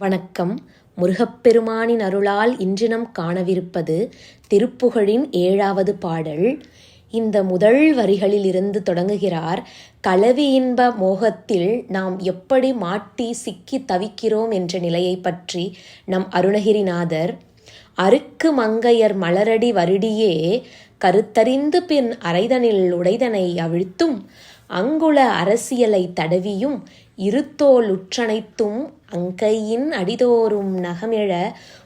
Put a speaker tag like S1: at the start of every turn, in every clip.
S1: வணக்கம். முருகப்பெருமானின் அருளால் இன்றினம் காணவிருப்பது திருப்புகழின் ஏழாவது பாடல். இந்த முதல் வரிகளில் இருந்து தொடங்குகிறார் கலவி இன்ப மோகத்தில் நாம் எப்படி மாட்டி சிக்கி தவிக்கிறோம் என்ற நிலையை பற்றி நம் அருணகிரிநாதர் அருக்கு மங்கையர் மலரடி வருடியே கருத்தறிந்து பின் அரைதனில் உடைதனை அவிழ்த்தும் அங்குள அரசியலை தடவியும் இருத்தோல் உற்றனைத்தும் அங்கையின் அடிதோறும் நகமிழ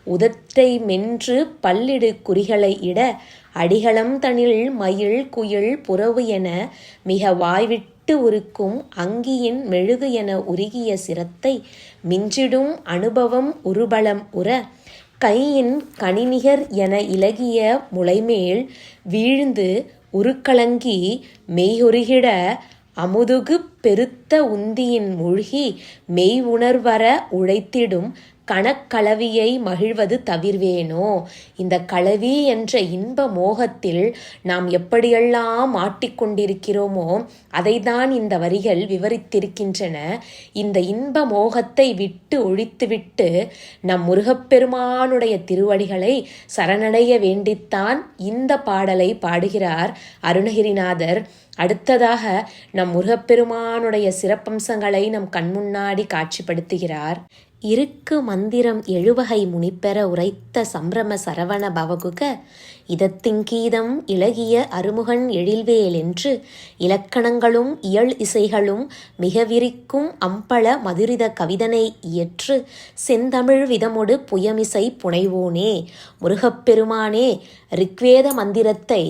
S1: உதற்றை மென்று பல்லிடு குறிகளை இட அடிகளம் தனில் மயில் குயில் புறவு என மிக வாய்விட்டு உருக்கும் அங்கியின் மெழுகு என உருகிய சிரத்தை மிஞ்சிடும் அனுபவம் உருபலம் உற கையின் கனிநிகர் என இலகிய முளைமேல் வீழ்ந்து உருக்கலங்கி மெய்யொருகிட அமுதுகு பெருத்த உந்தியின் மூழ்கி மெய் உணர்வர உழைத்திடும் கணக்களவியை மகிழ்வது தவிர்வேனோ? இந்த களவி என்ற இன்ப மோகத்தில் நாம் எப்படியெல்லாம் மாட்டிக்கொண்டிருக்கிறோமோ அதைதான் இந்த வரிகள் விவரித்திருக்கின்றன. இந்த இன்ப மோகத்தை விட்டு ஒழித்துவிட்டு நம் முருகப்பெருமானுடைய திருவடிகளை சரணடைய வேண்டித்தான் இந்த பாடலை பாடுகிறார் அருணகிரிநாதர். அடுத்ததாக நம் முருகப்பெருமானுடைய சிறப்பம்சங்களை நம் கண்முன்னாடி காட்சிப்படுத்துகிறார். இருக்கு மந்திரம் எழுவகை முனிப்பெற உரைத்த சம்பிரம சரவண பவகுக இதத்திங்கீதம் இலகிய அருமுகன் எழில்வேல் என்று இலக்கணங்களும் இயல் இசைகளும் மிக விரிக்கும் அம்பள மதுரித கவிதனை இயற்று செந்தமிழ் விதமொடு புயமிசை புனைவோனே. முருகப்பெருமானே ரிக்வேத மந்திரத்தை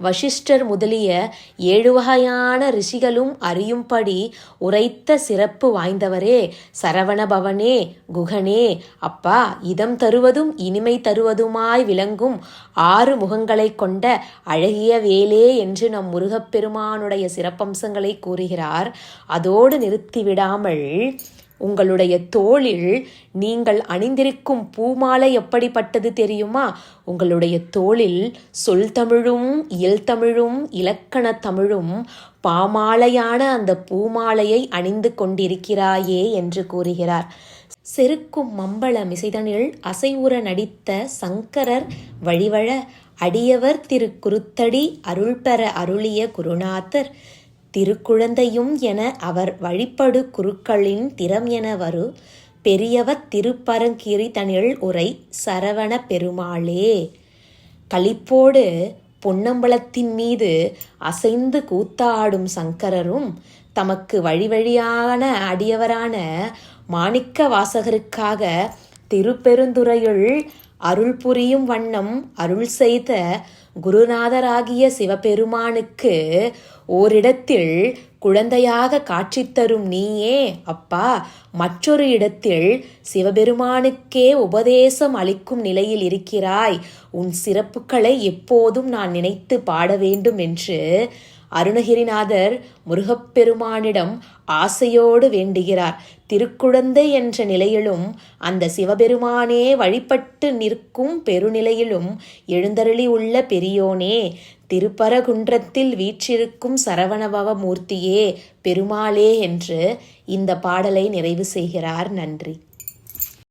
S1: வசிஷ்டர் முதலிய ஏழு வகையான ரிஷிகளும் அறியும்படி உரைத்த சிறப்பு வாய்ந்தவரே சரவணபவனே குகனே. அப்பா இதம் தருவதும் இனிமை தருவதுமாய் விளங்கும் ஆறு முகங்களை கொண்ட அழகிய வேலே என்று நம் முருகப்பெருமானுடைய சிறப்பம்சங்களை கூறுகிறார். அதோடு நிறுத்திவிடாமல் உங்களுடைய தோளில் நீங்கள் அணிந்திருக்கும் பூமாலை எப்படிப்பட்டது தெரியுமா? உங்களுடைய தோளில் சொல் தமிழும் இயல் தமிழும் இலக்கண தமிழும் பாமாலையான அந்த பூமாலையை அணிந்து கொண்டிருக்கிறாயே என்று கூறுகிறார். செருக்கும் மம்பள மிசைதனில் அசைவுற நடித்த சங்கரர் வழிவழ அடியவர் திரு குருத்தடி அருள் பெற அருளிய குருநாதர். திருக்குழந்தையும் என அவர் வழிபடு குருக்களின் திறம் என வரு பெரியவத் திருப்பரங்கிரி தனில் உரை சரவண பெருமாளே. களிப்போடு பொன்னம்பலத்தின் மீது அசைந்து கூத்தாடும் சங்கரரும் தமக்கு வழிவழியான அடியவரான மாணிக்க வாசகருக்காக திருப்பெருந்துறையுள் அருள் புரியும் வண்ணம் அருள் செய்த குருநாதராகிய சிவபெருமானுக்கு ஓரிடத்தில் குழந்தையாக காட்சி தரும் நீயே அப்பா. மற்றொரு இடத்தில் சிவபெருமானுக்கே உபதேசம் அளிக்கும் நிலையில் இருக்கிறாய். உன் சிறப்புகளை எப்போதும் நான் நினைத்து பாட வேண்டும் என்று அருணகிரிநாதர் முருகப்பெருமானிடம் ஆசையோடு வேண்டுகிறார். திருக்குழந்தை என்ற நிலையிலும் அந்த சிவபெருமானே வழிபட்டு நிற்கும் பெருநிலையிலும் எழுந்தருளி உள்ள பெரியோனே திருப்பரகுன்றத்தில் வீற்றிருக்கும் சரவணபவ மூர்த்தியே பெருமாளே என்று இந்த பாடலை நிறைவு செய்கிறார். நன்றி.